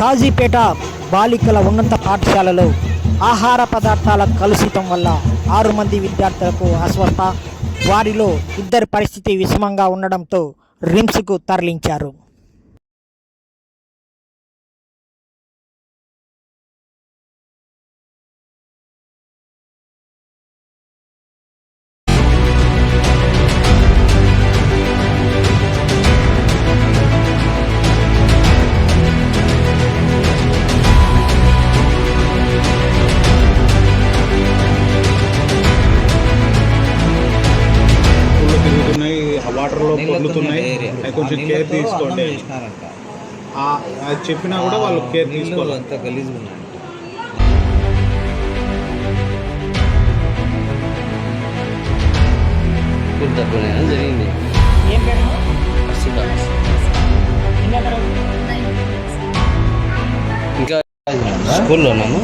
కాజీపేట బాలికల ఉన్నత పాఠశాలలో ఆహార పదార్థాల కలుషితం వల్ల ఆరు మంది విద్యార్థులకు అస్వస్థ. వారిలో ఇద్దరి పరిస్థితి విషమంగా ఉండడంతో రిమ్స్కు తరలించారు. వాటర్లో పొందుతున్నాయి ఏరియా. అవి కొంచెం కేర్ తీసుకోండి. అది చెప్పినా కూడా వాళ్ళు కేర్ తీసుకోవాలి. అంతా గలీజ్గా ఉన్నాయంట. స్కూల్ తక్కువనే జరిగింది. ప్రస్తుతం ఇంకా స్కూల్లో నన్ను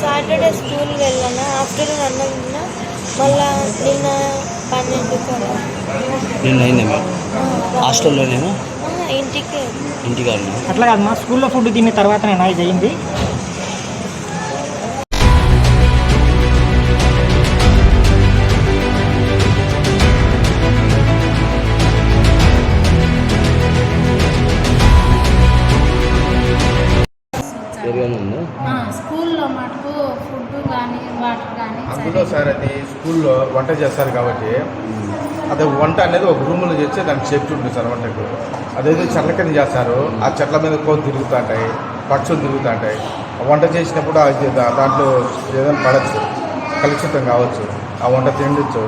సాటర్డే స్కూల్కి వెళ్ళాను. ఆఫ్టర్నూన్ అన్నం తిన్నా. మళ్ళా నిన్న. నిన్న అయిందేమో హాస్టల్లోనేమో ఇంటికి. ఇంటికాడ అట్లా కాదు మా స్కూల్లో ఫుడ్ తిన్న తర్వాత నేను ఇది అయింది. స్కూల్లో మటుకు ఫుడ్ కానీ వాటర్ కానీ అందులో సార్ అది స్కూల్లో వంట చేస్తారు కాబట్టి అదే వంట అనేది ఒక రూమ్లో చేస్తే దానికి సేఫ్టీ ఉంటుంది సార్ వంటకు. అదేదో చెట్ల చేస్తారు. ఆ చెట్ల మీద కోత తిరుగుతూ ఉంటాయి పక్షులు తిరుగుతూ ఉంటాయి ఆ వంట చేసినప్పుడు అది దాంట్లో ఏదైనా పడచ్చు కలుషితం కావచ్చు. ఆ వంట తిండొచ్చు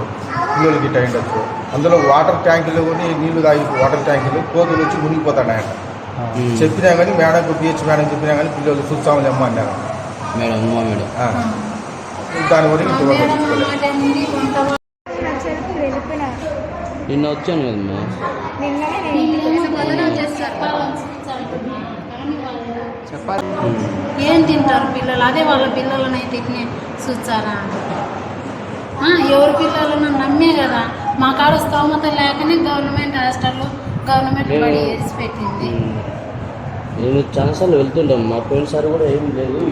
పిల్లలకి గిట్ట ఉండొచ్చు అందులో వాటర్ ట్యాంకులు కూడా నీళ్ళు తాగి వాటర్ ట్యాంకులు కోతులు వచ్చి మునిగిపోతున్నాయంట చెప్పినా కానీ మేడం పిహెచ్ మేడం చెప్పినా కానీ పిల్లలు చూస్తామని అమ్మ అన్నారు. Madam Uma madam. ఆ. దాని గురించి నిన్న వచ్చాను కదమ్మా. ఏం తింటారు పిల్లలు? అదే వాళ్ళ పిల్లలని అయితే చూచారా ఎవరి పిల్లలను నమ్మే కదా? మా కాడ స్తోమత లేకనే గవర్నమెంట్ హాస్టల్లో గవర్నమెంట్ బడి పెట్టింది. నేను చాలాసార్లు వెళ్తుంటాం మా పోయినసారి కూడా ఏం లేదు.